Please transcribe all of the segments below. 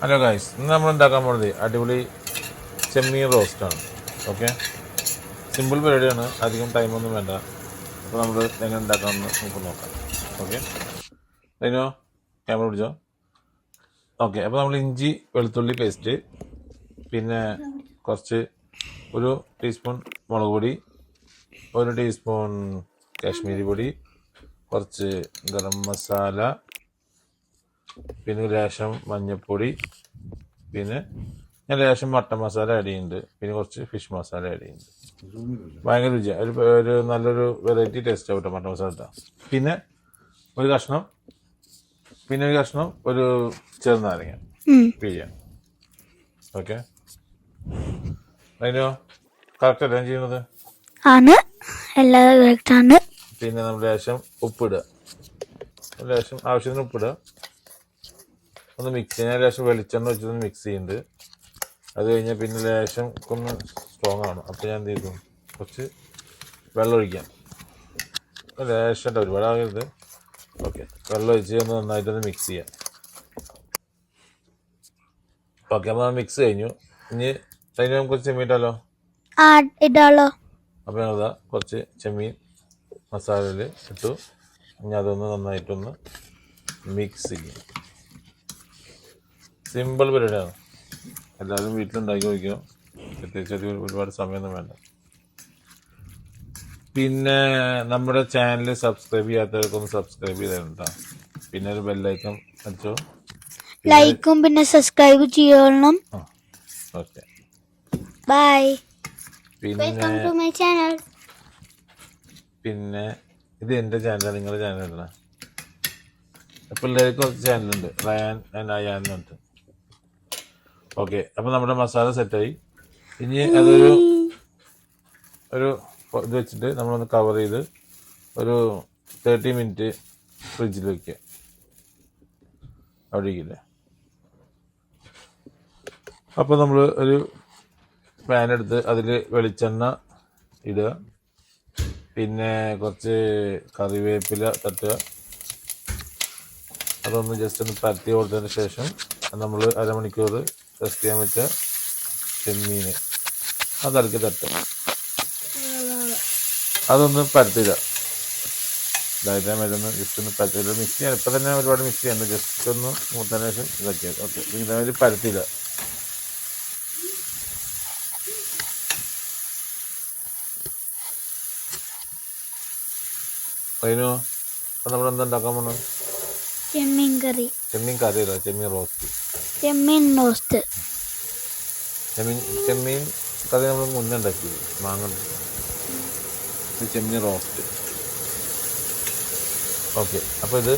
Hello guys ഇന്ന് നമ്മൾ ഉണ്ടാക്കാൻ പോകുന്നത് അടിപൊളി ചെമ്മീൻ റോസ്റ്റാണ് ഓക്കെ സിമ്പിൾ പരിപാടിയാണ്. അധികം ടൈമൊന്നും വേണ്ട. അപ്പോൾ നമ്മൾ എങ്ങനെ ഉണ്ടാക്കാമെന്ന് നമുക്ക് നോക്കാം. ഓക്കെ അതിനോ ക്യാമറ പിടിച്ചോ? ഓക്കെ അപ്പോൾ നമ്മൾ ഇഞ്ചി വെളുത്തുള്ളി പേസ്റ്റ് പിന്നെ കുറച്ച് ഒരു ടീസ്പൂൺ മുളക് പൊടി ഒരു ടീസ്പൂൺ കാശ്മീരി പൊടി കുറച്ച് ഗരം മസാല പിന്നെ ലേശം മഞ്ഞൾപ്പൊടി പിന്നെ ഞാൻ ലേശം മട്ടൻ മസാല ആഡ് ചെയ്യുന്നുണ്ട്. പിന്നെ കുറച്ച് ഫിഷ് മസാല ആഡ് ചെയ്യുന്നുണ്ട്. ഭയങ്കര രുചിയാണ് ഒരു ഒരു നല്ലൊരു വെറൈറ്റി ടേസ്റ്റ് ആവട്ടെ മട്ടൻ മസാല. പിന്നെ ഒരു കഷ്ണം പിന്നെ ഒരു കഷ്ണം ഒരു ചെറുനാരങ്ങ പിഴിയാം ഓക്കെ അതിനോ കറക്റ്റ് അല്ലേ ചെയ്യുന്നത്? ആണ്. എല്ലാം കറക്റ്റാണ് പിന്നെ നമ്മൾ ലേശം ഉപ്പിടുക. ലേശം ആവശ്യത്തിന് ഉപ്പിടുക. ഒന്ന് മിക്സ് ചെയ്യാൻ ലേശം വെളിച്ചെണ്ണ വെച്ചൊന്ന് മിക്സ് ചെയ്യുന്നുണ്ട്. അത് കഴിഞ്ഞാൽ പിന്നെ ലേശം ഒന്ന് സ്ട്രോങ് ആണ് അപ്പോൾ ഞാൻ എന്ത് ചെയ്തു കുറച്ച് വെള്ളം ഒഴിക്കാം. ഒരു ലേശം ഒരുപാട് ആകരുത് ഓക്കെ. വെള്ളം ഒഴിച്ച് ഒന്ന് നന്നായിട്ടൊന്ന് മിക്സ് ചെയ്യാം. ഓക്കെ അപ്പോൾ മിക്സ് കഴിഞ്ഞു. ഇനി അതിന് നമുക്ക് കുറച്ച് ചെമ്മീട്ടാലോ ഇട്ടാലോ ഇടാലോ. അപ്പോൾ ഞങ്ങളതാ കുറച്ച് ചെമ്മീൻ മസാലയിൽ ഇട്ടു. ഇനി അതൊന്ന് നന്നായിട്ടൊന്ന് മിക്സ് ചെയ്യും. സിമ്പിൾ പരിപാടിയാണ്. എല്ലാവരും വീട്ടിലുണ്ടാക്കി വയ്ക്കും. പ്രത്യേകിച്ച് അധികം ഒരുപാട് സമയമൊന്നും വേണ്ട. പിന്നെ നമ്മുടെ ചാനൽ സബ്സ്ക്രൈബ് ചെയ്യാത്തവർക്കൊന്ന് സബ്സ്ക്രൈബ് ചെയ്തിട്ടുണ്ടോ പിന്നെ ഒരു ബെല്ലൈക്കൺ അടിച്ചോ ലൈക്കും പിന്നെ സബ്സ്ക്രൈബ് ചെയ്യണം. ഓക്കെ ബൈ പിന്നെ വെൽക്കം ടു മൈ ചാനൽ പിന്നെ ഇത് എന്റെ ചാനലാണ് നിങ്ങളുടെ ചാനലല്ല പിള്ളേർക്ക് കുറച്ച് ചാനലുണ്ട് റയാൻ ആൻഡ് അയാൻ എന്ന് പറഞ്ഞിട്ട്. ഓക്കെ അപ്പൊ നമ്മുടെ മസാല സെറ്റായി. ഇനി അതൊരു ഒരു ഇത് വെച്ചിട്ട് നമ്മളൊന്ന് കവർ ചെയ്ത് ഒരു തേർട്ടി മിനിറ്റ് ഫ്രിഡ്ജിൽ വെക്കുക അവിടെ ഇരിക്കില്ലേ? അപ്പോൾ നമ്മൾ ഒരു പാൻ എടുത്ത് അതിൽ വെളിച്ചെണ്ണ ഇടുക പിന്നെ കുറച്ച് കറിവേപ്പില തട്ടുക. അതൊന്ന് ജസ്റ്റ് ഒന്ന് പരത്തി കൊടുത്തതിന് ശേഷം നമ്മൾ അരമണിക്കൂർ റെസ്റ്റ് ചെയ്യാൻ വെച്ച ചെമ്മീൻ അത് ഇറക്കി തട്ട്. അതൊന്ന് പരത്തിയില്ല ഡയറ്റാ മരുന്ന് ജസ്റ്റ് ഒന്ന് പരത്തിയില്ല മിക്സ് ചെയ്യാൻ ഇപ്പം തന്നെ ഒരുപാട് മിക്സ് ചെയ്യാണ്ട് ജസ്റ്റ് ഒന്ന് മൂത്തതിന് ശേഷം ഇതാക്കിയത് ഓക്കെ ഇതേമാതിരി പരത്തിയില്ല അതിനോ നമ്മൾ എന്താ ഉണ്ടാക്കാൻ പോണോ? ചെമ്മീൻ കറി. ചെമ്മീൻ കറിയില്ല ചെമ്മീൻ റോസ്റ്റ്. ചെമ്മീൻ റോസ്റ്റ് ചെമ്മീൻ ചെമ്മീൻ കറി നമ്മൾ മുന്നേ ഉണ്ടാക്കി. മാങ്ങ. ചെമ്മീൻ റോസ്റ്റ്. ഓക്കെ. അപ്പോൾ ഇത്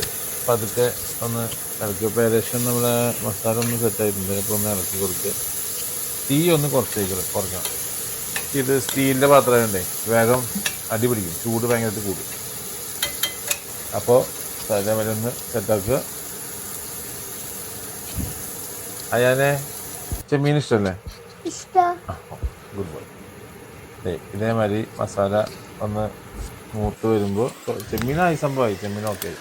പതുക്കെ ഒന്ന് ഇളക്കി. അപ്പോൾ ഏകദേശം നമ്മുടെ മസാല ഒന്ന് സെറ്റായിട്ടുണ്ട് അപ്പോൾ ഒന്ന് ഇറക്കി കൊടുക്കുക തീ ഒന്ന് കുറച്ചേക്കണം കുറയ്ക്കണം. ഇത് സ്റ്റീലിന്റെ പാത്രമായതുകൊണ്ടേ വേഗം അടി പിടിക്കും. ചൂട് ഭയങ്കരമായിട്ട് കൂടും. അപ്പോൾ അതേപോലെ ഒന്ന് സെറ്റാക്കുക അയാനെ ചെമ്മീൻ ഇഷ്ടമല്ലേ ഗുഡ് ബോയ് ഇതേമാതിരി മസാല ഒന്ന് മൂത്ത് വരുമ്പോൾ ചെമ്മീനായി സംഭവമായി ചെമ്മീൻ ഓക്കെ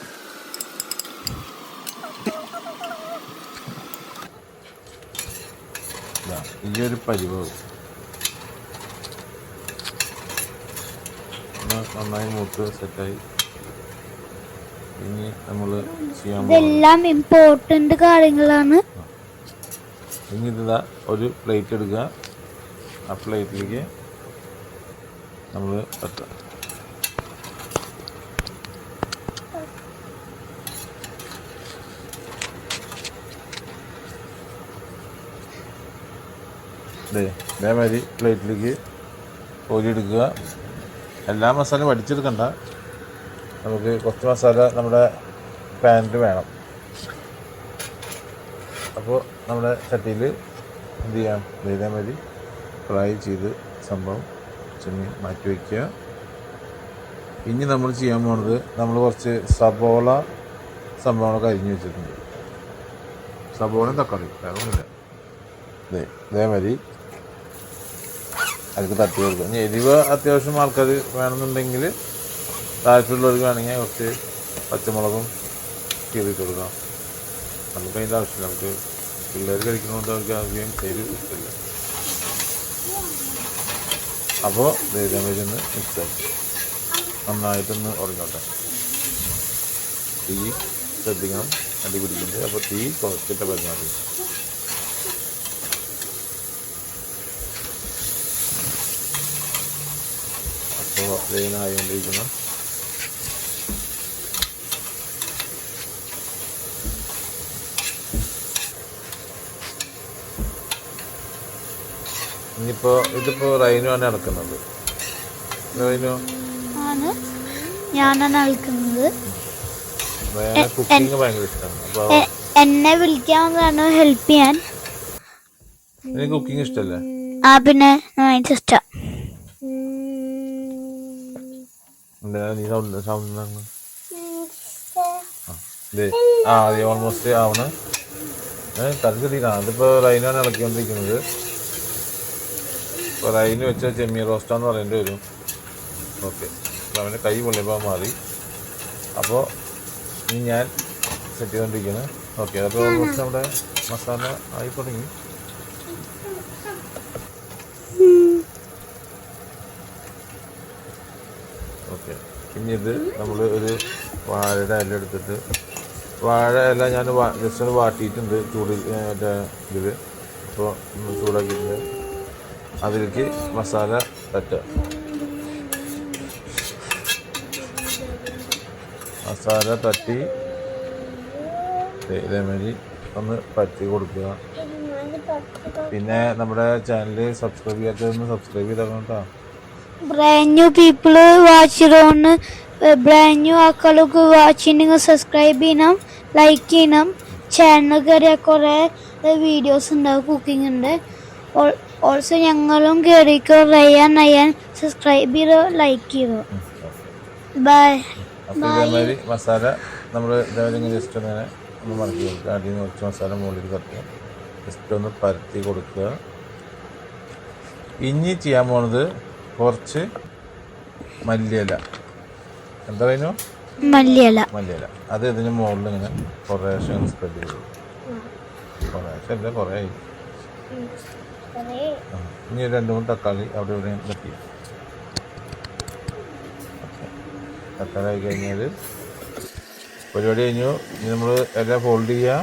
ഈ ഒരു പരിഭവം നന്നായി മൂത്ത് സെറ്റായി. ഇനി നമ്മൾ ചെയ്യാൻ ഇതെല്ലാം ഇമ്പോർട്ടന്റ് കാര്യങ്ങളാണ്. ഇനി ഇതാ ഒരു പ്ലേറ്റ് എടുക്കുക. ആ പ്ലേറ്റിലേക്ക് നമ്മൾ ദേ ഇതേമാതിരി പ്ലേറ്റിലേക്ക് കോരിയെടുക്കുക എല്ലാ മസാലയും വടിച്ചെടുക്കണ്ട. നമുക്ക് കുറച്ച് മസാല നമ്മുടെ പാനിൽ വേണം. അപ്പോൾ നമ്മുടെ ചട്ടിയിൽ എന്ത് ചെയ്യാം? ഇതേ ഇതേമാതിരി ഫ്രൈ ചെയ്ത് സംഭവം ചെമ്മീൻ മാറ്റി വയ്ക്കുക. ഇനി നമ്മൾ ചെയ്യാൻ പോണത് നമ്മൾ കുറച്ച് സബോള സംഭവങ്ങളൊക്കെ അരിഞ്ഞു വെച്ചിട്ടുണ്ട്. സബോള തക്കാളി വേറൊന്നുമില്ല അതെ ഇതേമാതിരി അതിലേക്ക് തട്ടി കൊടുക്കുക. ഇനി എരിവ് അത്യാവശ്യം ആൾക്കാർ വേണമെന്നുണ്ടെങ്കിൽ താല്പര്യമുള്ളവർക്ക് വേണമെങ്കിൽ കുറച്ച് പച്ചമുളകും കീറിയിട്ട് കൊടുക്കാം. നമുക്ക് അതിന്റെ ആവശ്യമില്ല. നമുക്ക് പിള്ളേർ കഴിക്കുന്നതുകൊണ്ട് അവർക്ക് അധികം എരിവ് ഇഷ്ടമില്ല അപ്പോൾ ദൈവം ഒന്ന് മിക്സ് ആക്കി നന്നായിട്ടൊന്ന് ഉറങ്ങോട്ടെ. തീ ശ്രദ്ധിക്കണം. അടി പിടിക്കുന്നത് അപ്പോൾ തീ കുറച്ചിട്ട് പരിമാറി അപ്പോൾ ഇതിനായിക്കൊണ്ടിരിക്കണം ഇനിയിപ്പോൾ ഇതിപ്പോ റൈനു ആണ് നടക്കുന്നത്. റൈനു? ആണ്. ഞാനാണ് കളിക്കുന്നത് കുക്കിംഗ് ഭയങ്കര ഇഷ്ടമാണ് അപ്പോൾ എന്നെ വിളിക്കാവുന്നതാണ് ഹെൽപ്പ് ചെയ്യാൻ. എനിക്ക് കുക്കിംഗ് ഇഷ്ടമല്ലേ ആ പിന്നെ നന്നായിട്ട് ഇഷ്ടം നീ സൗണ്ട് സൗണ്ട് ആ ഓൾമോസ്റ്റ് ആവണ്. തരത്തിലാണ് അതിപ്പോൾ റൈനാണ് ഇളക്കിക്കൊണ്ടിരിക്കുന്നത്. ഇപ്പോൾ അതിന് വെച്ച ചെമ്മീൻ റോസ്റ്റാന്ന് പറയേണ്ടി വരും. ഓക്കെ അപ്പോൾ അവന്റെ കൈ പൊള്ളിയപ്പോൾ മാറി. അപ്പോൾ ഇനി ഞാൻ സെറ്റ് ചെയ്തുകൊണ്ടിരിക്കുന്നത് ഓക്കെ അപ്പോൾ ഓൾമോസ്റ്റ് നമ്മുടെ മസാല ആയി തുടങ്ങി. ഓക്കെ ഇനി ഇത് നമ്മൾ ഒരു വാഴയുടെ ഇല എടുത്തിട്ട് വാഴ ഇല ഞാൻ ജസ്റ്റ് ഒന്ന് വാട്ടിയിട്ടുണ്ട് ചൂട് മറ്റേ ഇതിൽ അപ്പോൾ ചൂടാക്കിയിട്ടുണ്ട് അതിലേക്ക് മസാല തട്ടുക. മസാല തട്ടി ഇതേമാതിരി ഒന്ന് പറ്റി കൊടുക്കുക. പിന്നെ നമ്മുടെ ചാനൽ സബ്സ്ക്രൈബ് ചെയ്യാത്തതൊന്ന് സബ്സ്ക്രൈബ് ചെയ്തേക്കണം കേട്ടോ. ബ്രാൻഡ് ന്യൂ പീപ്പിൾ വാച്ച് ചെയ്തോണ്ട് ബ്രാൻഡ് ന്യൂ വാച്ച് ചെയ്യണമെങ്കിൽ സബ്സ്ക്രൈബ് ചെയ്യണം ലൈക്ക് ചെയ്യണം. ചാനൽ കയറിയ കുറേ വീഡിയോസ് ഉണ്ടാവും ഉണ്ട്. ഓൾസോ ഞങ്ങളും കയറിക്കോ റയ്യാൻ അയ്യാൻ സബ്സ്ക്രൈബ് ചെയ്തോ ലൈക്ക് ചെയ്തോ. ബൈ അപ്പോൾ ഇതേമാതിരി മസാല നമ്മൾ ഇതേമാതിരി ജസ്റ്റ് അങ്ങനെ ഒന്ന് മറക്കി കൊടുക്കുക. അടിയിൽ നിന്ന് കുറച്ച് മസാല മുകളിൽ തട്ടുക ജസ്റ്റ് ഒന്ന് പരത്തി കൊടുക്കുക. ഇനി ചെയ്യാൻ പോണത് കുറച്ച് മല്ലിയില. എന്താ പറയുന്നു മല്ലിയല. മല്ലിയില. അത് ഇതിന് മുകളിൽ ഇങ്ങനെ കുറേശ്ശെ സ്പ്രെഡ് ചെയ്തു കുറേശ്ശെ അല്ല കുറേ ആയി. ഇനി രണ്ട് മൂന്ന് തക്കാളി അവിടെ ഇവിടെ തട്ടി തക്കാളി ആയി കഴിഞ്ഞാൽ പരിപാടി കഴിഞ്ഞു. ഇനി നമ്മൾ എല്ലാം ഫോൾഡ് ചെയ്യുക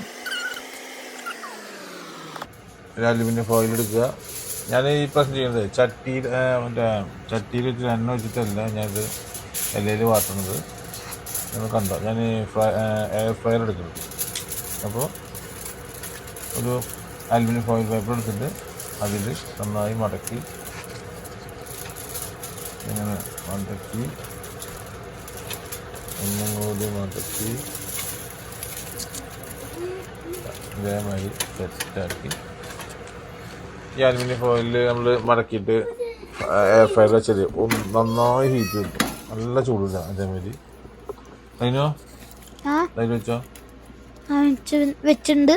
ഒരു അലുമിനിയം ഫോയിൽ എടുക്കുക. ഞാൻ ഈ പ്രശ്നം ചെയ്യുന്നത് ചട്ടിയിൽ മറ്റേ ചട്ടിയിൽ വെച്ച് എണ്ണ വെച്ചിട്ടല്ല ഞാനിത് ഇലയിൽ വാട്ടുന്നത്. നിങ്ങൾ കണ്ടോ? ഞാൻ ഫ്രൈ എയർ ഫ്രയർ എടുക്കുന്നത് അപ്പോൾ ഒരു അലുമിനിയം ഫോയിൽ പേപ്പർ എടുത്തിട്ട് അതിൽ നന്നായി മടക്കി ഇങ്ങനെ മടക്കി ഒന്നും കൂടി മടക്കി ഇതേമാതിരി സെറ്റാക്കി. ഈ അലുമിനിയം ഫോയിലിൽ നമ്മൾ മടക്കിയിട്ട് എയർ ഫ്രയർ വെച്ചത്. നന്നായി ഹീറ്റ് കിട്ടും. നല്ല ചൂടില്ല അതേമാതിരി. അതിനോ അതിന് അതിൽ വെച്ച്- വെച്ചിട്ടുണ്ട്.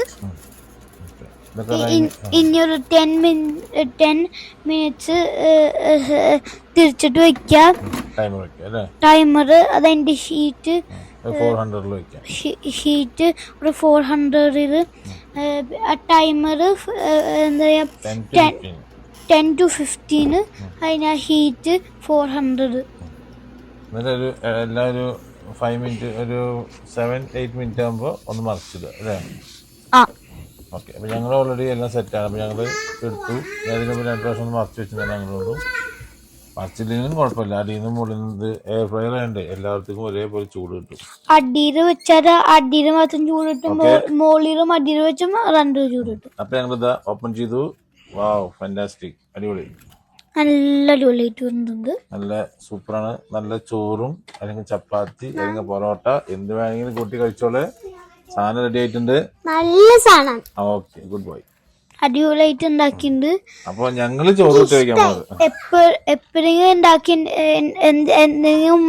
ഇനിയൊരു ടെൻ മിനിറ്റ് ടെൻ മിനിറ്റ്സ് തിരിച്ചിട്ട് വെക്കാം. ടൈമർ അതെന്റെ ഷീറ്റ് ഷീറ്റ് ഒരു ഫോർ ഹൺഡ്രഡിൽ ആ ടൈമർ എന്താ പറയുക ടെൻ ടു ഫിഫ്റ്റീന് അതിന് ഹീറ്റ് ഫോർ ഹൺഡ്രഡ് എല്ലാവരും എല്ലാം ഒരു ഫൈവ് മിനിറ്റ് ഒരു സെവൻ എയ്റ്റ് മിനിറ്റ് ആകുമ്പോൾ ഒന്ന് മറിച്ചിടുക അല്ലേ? ആ. ഓക്കെ അപ്പോൾ ഞങ്ങൾ ഓൾറെഡി എല്ലാം സെറ്റാണ് അപ്പോൾ ഞങ്ങൾ എടുത്തു. ഏതെങ്കിലും ഒരു രണ്ട് പ്രാവശ്യം ഒന്ന് മറച്ച് വെച്ചിട്ടുണ്ടെങ്കിൽ ഞങ്ങൾ മറച്ചില്ലെങ്കിലും കുഴപ്പമില്ല. അടിയിൽ നിന്ന് മുകളിൽ നിന്ന് എയർ ഫ്രയർ ഉണ്ട് എല്ലാവർക്കും ഒരേപോലെ ചൂട് കിട്ടും. അടിയിൽ വെച്ചാൽ അടിയിൽ മാത്രം ചൂട് കിട്ടും. മോളിലും അടിയിൽ വെച്ചും രണ്ട് ചൂട് കിട്ടും. അപ്പോൾ ഞങ്ങൾ ഇതാ ഓപ്പൺ ചെയ്തു. വാവ് ഫാന്റാസ്റ്റിക് അടിപൊളി. നല്ല അടിപൊളിയായിട്ട് വരുന്നുണ്ട് നല്ല സൂപ്പറാണ്. നല്ല ചോറും അല്ലെങ്കിൽ ചപ്പാത്തി അല്ലെങ്കിൽ പൊറോട്ട എന്ത് വേണമെങ്കിലും കൂട്ടി കഴിച്ചോളെ. സാധനം റെഡി ആയിട്ടുണ്ട്. നല്ല സാധനം. ഓക്കെ ഗുഡ് ബോയ് അടിപൊളിയായിട്ട് ഉണ്ടാക്കിയിട്ടുണ്ട്. അപ്പൊ ഞങ്ങൾ ചോറ് കൂട്ടി എപ്പോഴെങ്കിലും ഉണ്ടാക്കി എന്തെങ്കിലും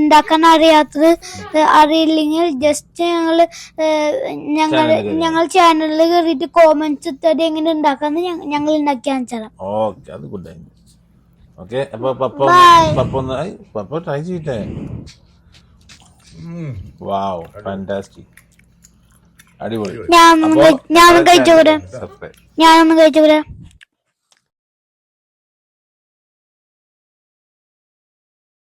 ഉണ്ടാക്കാൻ അറിയാത്തത് അറിയില്ലെങ്കിൽ ജസ്റ്റ് ഞങ്ങൾ ഞങ്ങൾ ഞങ്ങൾ ചാനലിൽ കയറിയിട്ട് കോമന്റ്സ് ഇത്തടി എങ്ങനെ ഉണ്ടാക്കാന്ന് ഞങ്ങൾ ഉണ്ടാക്കി വെച്ചാൽ ഓക്കെ അത് ഗുഡ് ഓക്കെ അപ്പൊ പപ്പ പപ്പ ഒന്ന് പപ്പ ട്രൈ ചെയ്യട്ടെ. വാവ് ഫാന്റാസ്റ്റിക് അടിപൊളി. ഞാനൊന്നും ഞാൻ ഞാനൊന്നും കഴിച്ചൂടെ ഞാനൊന്നും കഴിച്ചോട്ടെ